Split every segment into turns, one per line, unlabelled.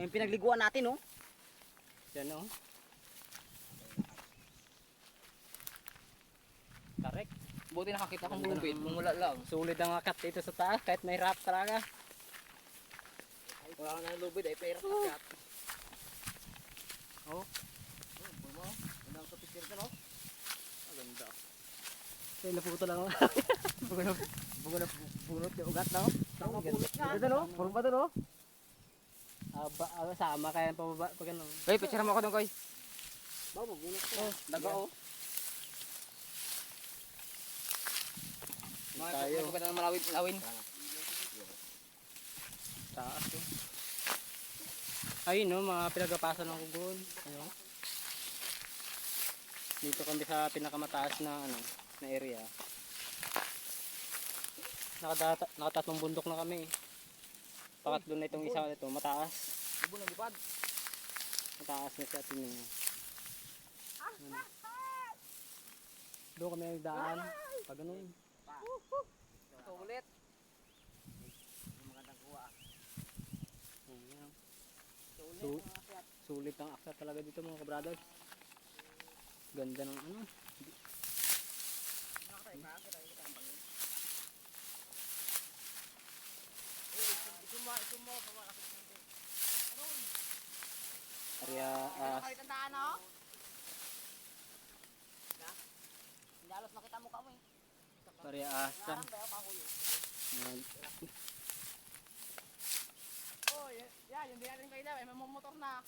Yung pinagliguan natin, oh.
Yan o. Tarek.
Buti nakakita kong
Ganda ng-
mumula lang.
Sulit ang akat dito sa taas kahit may rap talaga.
Wala ka na lubid, ay pera kakat.
Oh.
Oh, bumo. Gandang sa picture ka, no?
Ang ganda. Kaya naputo lang ako.
Bugo na, bugo na, yung ugat, no?
Ganda.
ganda, Ito, no? Puro ba ito, no?
Aba, ah, sama kaya pababa pag ano.
Hey, picture mo ako doon, Koy.
Ba, mabunot ko.
Oh, daga, oh. Mga
Tayo.
tayo. Mga ng malawin, lawin.
Taas oh. Ayun no, mga pinagapasan ng kugon. Ayun. Dito kami sa pinakamataas na ano, na area. Nakadata, nakatatlong bundok na kami. Pangatlo na itong isa ito, mataas.
Ibo na lipad.
Mataas na siya tingin. Ano. Doon kami nagdaan. Pag ganun.
Ito ulit.
Magandang kuha.
Ayan. Sulit ang akyat talaga dito mga kabrothers. Ganda ng ano.
Nakakatayo ka, kita yung kambang yun. Isuma, isuma, kamakasip mo.
Area as
Kahit ang daan, no? Hindi alos makita mo ka mo, eh.
area as
Parang bayo ka, kuyo.
Ayan.
Oh, yan, yung di natin kayo daw, eh, may motor na.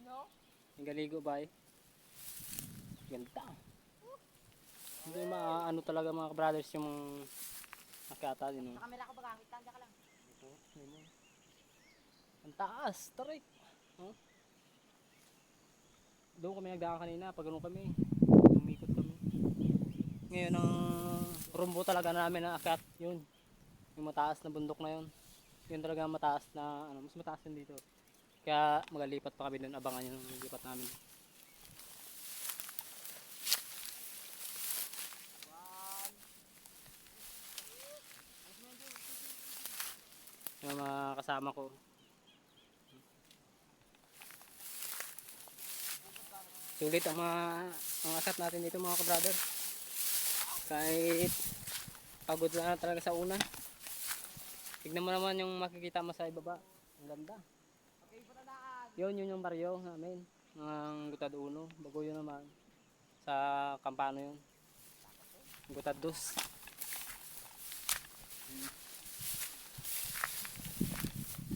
You know?
Yung galigo ba eh? Ganda. Hindi maano talaga mga brothers yung akyata din.
Sa camera ko ba gamit, tanda ka lang.
Ito, yun. Ang taas, tarik. Oh. Doon kami nagdaan kanina, pag kami. Umikot kami. Ngayon ang rumbo talaga namin na akyat, yun. Yung mataas na bundok na yun. Yun talaga mataas na, ano, mas mataas yun dito. Kaya magalipat pa kami doon, abangan yun ang lipat namin. Yung mga kasama ko. Sulit ang mga ang akat natin dito mga kabrother. Kahit pagod na talaga sa una. Tignan mo naman yung makikita mo sa ibaba. Ang ganda. Yun, yun yung baryo namin. Ang Gutad Uno. Bago yun naman. Sa Campano yun. Gutad Dos.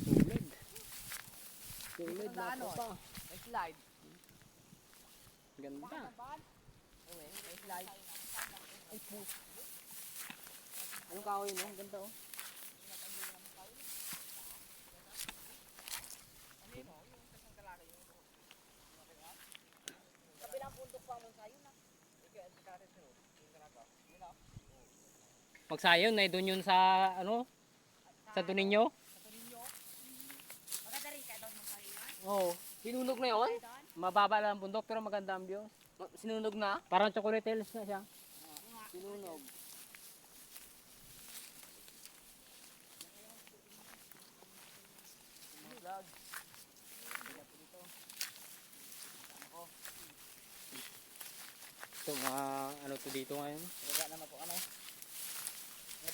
Sulit. Sulit
Punta daan,
mga
oh.
Ganda.
Okay, may slide. Ay, po. Anong kahoy? Ang Ganda, oh.
Magsayon na doon yun sa ano? Sa Tuninyo?
Maganda rin ka doon mo sa'yo na.
Oo.
Sinunog na yun?
Mababa lang ang bundok pero maganda ang view.
Sinunog na?
Parang chocolate hills na siya.
Sinunog. Vlog.
Ito mga ano to dito ngayon.
Wala naman po ano.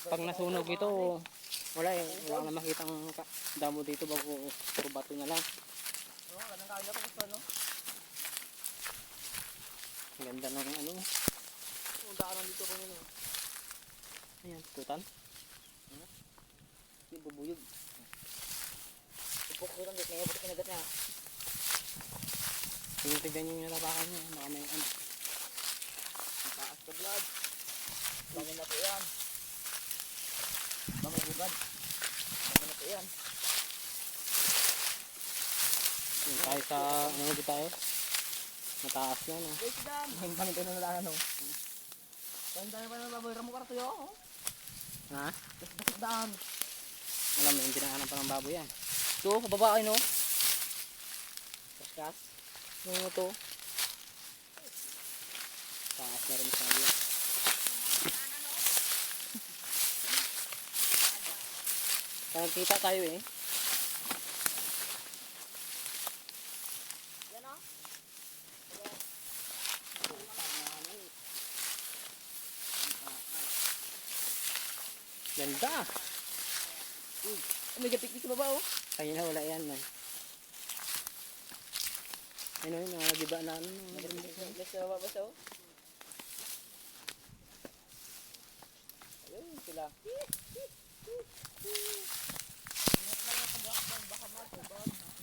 Pag nasunog ito, wala eh. Wala na makitang damo dito bago puro bato na lang.
Oh, ganun kahoy na to gusto, no?
Ang ganda ng ano.
Ang daanan dito ko yun.
Ayan, tutan.
Hindi bubuyog.
Ipok ko lang dito. Ngayon, buti kinagat niya.
Tinitignan nyo yung natapakan niya. Baka may ano.
Mataas ka vlog. Bangon na po yan. Bangon bugad. Bangon na po yan.
Tayo sa ano dito tayo. Mataas na no.
Wait, Dan. Ang pangit na nalaan, no? Kaya dahil pa na baboy ramo karto yo. oh.
Ha?
Basig daan.
Alam mo, hindi na pa ng baboy yan.
Ito, kababae no?
Kaskas.
Ano to?
Taas na rin sabi. Parang kita tayo eh. Ganda.
May gapik sa baba oh.
Kaya na wala yan man. Ano yun, mga giba na ano. mga
Gapik
bundok.
sa baba basta oh. Ayun sila.
Baka baka